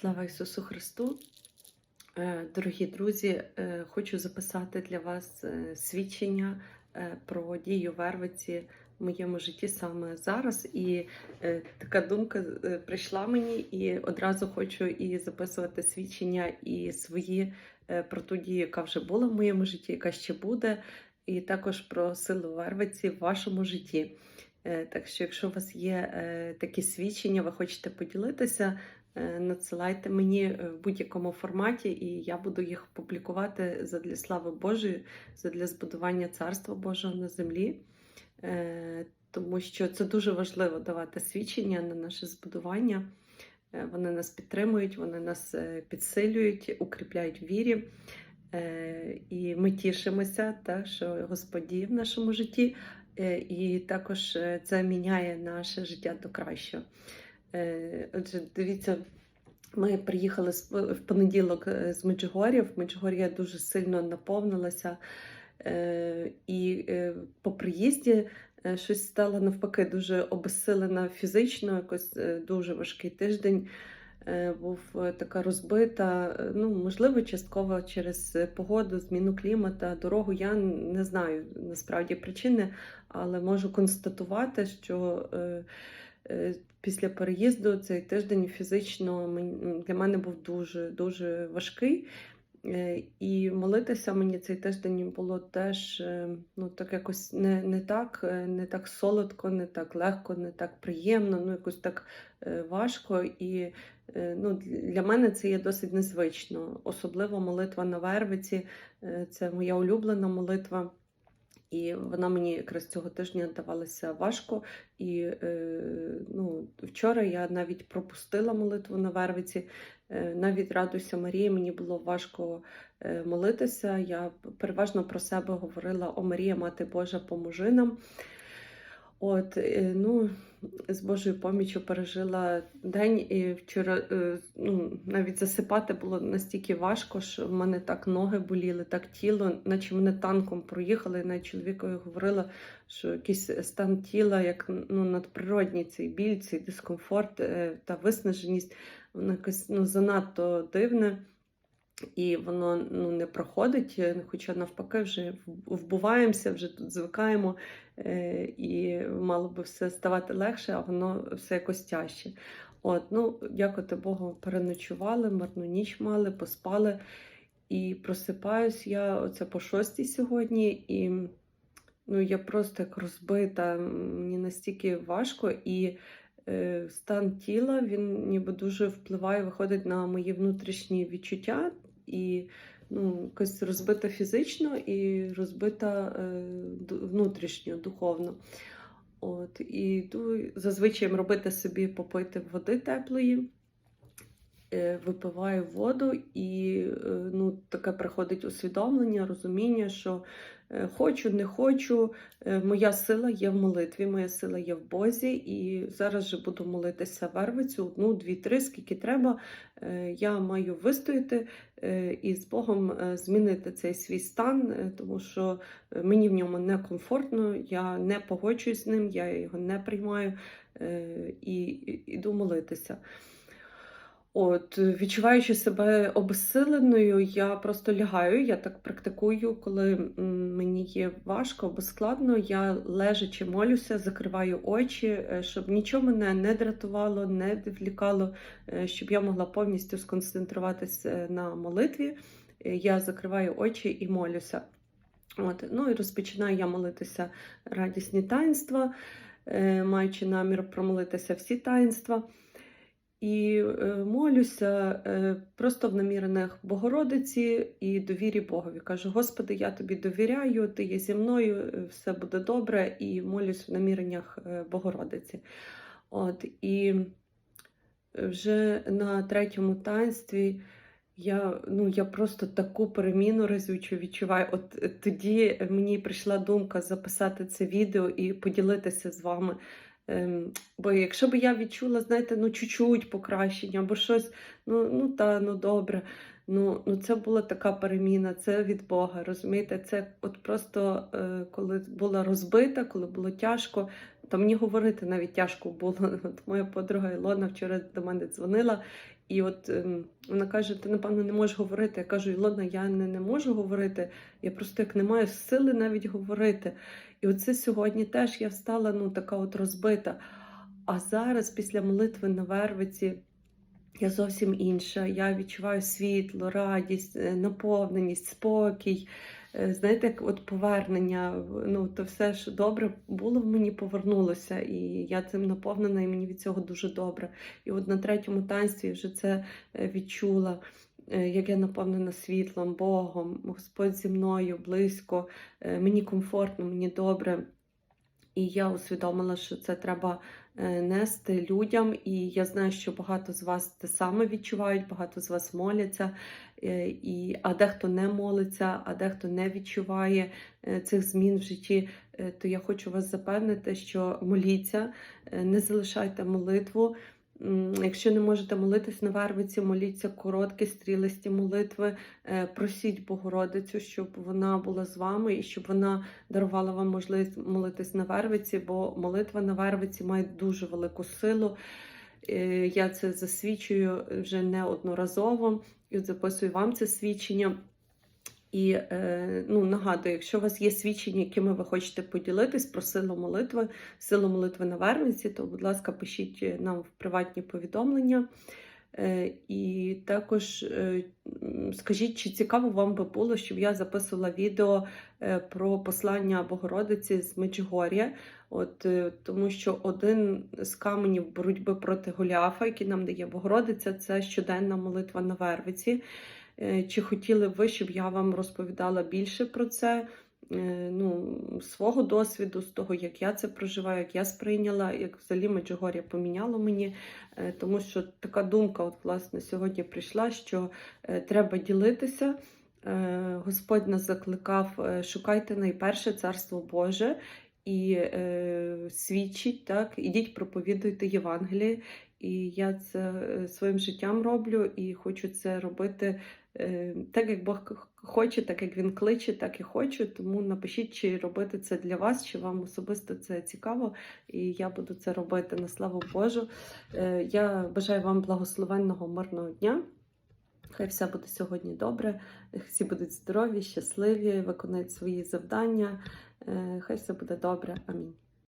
Слава Ісусу Христу! Е, Дорогі друзі, е, хочу записати для вас е, свідчення про дію Вервиці в моєму житті саме зараз. І така думка прийшла мені, і одразу хочу і записувати свідчення і свої про ту дію, яка вже була в моєму житті, яка ще буде, і також про силу Вервиці в вашому житті. Е, Так що, якщо у вас є е, такі свідчення, ви хочете поділитися, е, надсилайте мені в будь-якому форматі, і я буду їх публікувати задля слави Божої, задля збудування Царства Божого на землі. Тому що це дуже важливо давати свідчення на наше збудування. Вони нас підтримують, вони нас підсилюють, укріпляють в вірі. І ми тішимося, так, що Господь діє в нашому житті. Е, І також е, це міняє наше життя до кращого. Е, Отже, дивіться, ми приїхали в понеділок з Меджугор'я. В Меджугор'я дуже сильно наповнилася. І по приїзді щось стало навпаки дуже обезсилена фізично, якось дуже важкий тиждень. Е, Був е, така розбита, е, ну можливо, частково через погоду, зміну клімата, дорогу. Я не знаю насправді причини, але можу констатувати, що після переїзду цей тиждень фізично для мене був дуже дуже важкий. Е, І молитися мені цей тиждень було теж е, ну, так якось не, не, так, е, не так солодко, не так легко, не так приємно, ну якось так важко. І ну, для мене це є досить незвично. Особливо молитва на Вервиці це моя улюблена молитва. І вона мені якраз цього тижня давалася важко. І е, ну, вчора я навіть пропустила молитву на Вервиці. Е, навіть радуйся Марії, мені було важко е, молитися. Я переважно про себе говорила: О Марія, Мати Божа, поможи нам. От, е, ну, з Божою поміччю пережила день, і вчора ну, навіть засипати було настільки важко, що в мене так ноги боліли, так тіло, наче мене танком проїхали. І навіть чоловікові говорила, що якийсь стан тіла, як ну, надприродній цей біль, цей дискомфорт та виснаженість, воно якось ну, занадто дивне. І воно ну, не проходить, е, хоча навпаки, вже вбуваємося, вже тут звикаємо, е, і мало би все ставати легше, а воно все якось тяжче. От, ну, дякувати Богу, переночували, мирну ніч мали, поспали. І просипаюсь я оце по шостій сьогодні, і ну, я просто як розбита, мені настільки важко. І стан тіла він ніби дуже впливає, виходить на мої внутрішні відчуття. І ну, якось розбита фізично і розбита е, внутрішньо, духовно. От, і йду зазвичай робити собі попити води теплої, е, випиваю воду, і е, ну, таке приходить усвідомлення, розуміння, що е, хочу, не хочу, е, моя сила є в молитві, моя сила є в Бозі, і зараз же буду молитися вервицю, одну, дві, три, скільки треба. Е, Я маю вистояти е, і з Богом е, змінити цей свій стан, е, тому що е, мені в ньому некомфортно, я не погоджуюсь з ним, я його не приймаю е, і- іду молитися. От, е, відчуваючи себе обезсиленою, я просто лягаю. Я так практикую, коли мені є важко або складно, я лежачи молюся, закриваю очі, е, щоб нічого мене не дратувало, не відвлікало, е, щоб я могла повністю сконцентруватися на молитві. Е, Я закриваю очі і молюся. От, ну і розпочинаю я молитися радісні таїнства, е, маючи намір промолитися всі таїнства. І е, молюся е, просто в наміреннях Богородиці і довірі Богові. Кажу: Господи, я тобі довіряю, ти є зі мною, е, все буде добре, і молюсь в наміреннях Богородиці. От, і вже на третьому таїнстві я, ну, я просто таку переміну разючу відчуваю. От тоді мені прийшла думка записати це відео і поділитися з вами. Ем, бо якщо б я відчула, знаєте, ну чуть-чуть покращення або щось, ну, ну та, ну добре. Ну, ну це була така переміна, це від Бога. Розумієте, це от просто е, коли була розбита, коли було тяжко, то мені говорити навіть тяжко було. От моя подруга Ілона вчора до мене дзвонила, і от ем, вона каже: Ти напевно не можеш говорити. Я кажу, Ілона, я не, не можу говорити. Я просто як не маю сили навіть говорити. І оце сьогодні теж я встала, ну така от розбита. А зараз, після молитви на Вервиці, я зовсім інша. Я відчуваю світло, радість, е, наповненість, спокій. Е, Знаєте, як от повернення, ну то все, що добре було в мені, повернулося, і я цим наповнена, і мені від цього дуже добре. І от на третьому танці вже це е, відчула, е, як я наповнена світлом, Богом, Господь зі мною близько, мені комфортно, мені добре. І я усвідомила, що це треба нести людям. І я знаю, що багато з вас те саме відчувають, багато з вас моляться, е, і, а дехто не молиться, а дехто не відчуває е, цих змін в житті. Е, То я хочу вас запевнити, що моліться, е, не залишайте молитву. Якщо не можете молитись на вервиці, моліться короткі стрілисті молитви, Е, просіть Богородицю, щоб вона була з вами і щоб вона дарувала вам можливість молитись на вервиці, бо молитва на вервиці має дуже велику силу. Е, Я це засвідчую вже неодноразово і записую вам це свідчення. І е, ну, нагадую, якщо у вас є свідчення, якими ви хочете поділитись про силу молитви, силу молитви на вервиці, то, будь ласка, пишіть нам в приватні повідомлення. Е, І також е, скажіть, чи цікаво вам би було, щоб я записувала відео е, про послання Богородиці з Меджугор'я. От е, тому що один з каменів боротьби проти Голіафа, який нам дає Богородиця, це щоденна молитва на Вервиці. Е, Чи хотіли б ви, щоб я вам розповідала більше про це? Е, Ну, свого досвіду, з того, як я це проживаю, як я сприйняла, як взагалі Меджугор'я поміняло мені. Е, Тому що така думка, от власне, сьогодні прийшла, що треба ділитися. Господь нас закликав: шукайте найперше царство Боже і е, свідчіть, так, ідіть, проповідуйте Євангеліє. І я це своїм життям роблю і хочу це робити так, як Бог хоче, так як Він кличе, так і хочу. Тому напишіть, чи робити це для вас, чи вам особисто це цікаво, і я буду це робити на славу Божу. Е, Я бажаю вам благословенного мирного дня. Хай все буде сьогодні добре, всі будуть здорові, щасливі, виконують свої завдання. Е, Хай все буде добре. Амінь.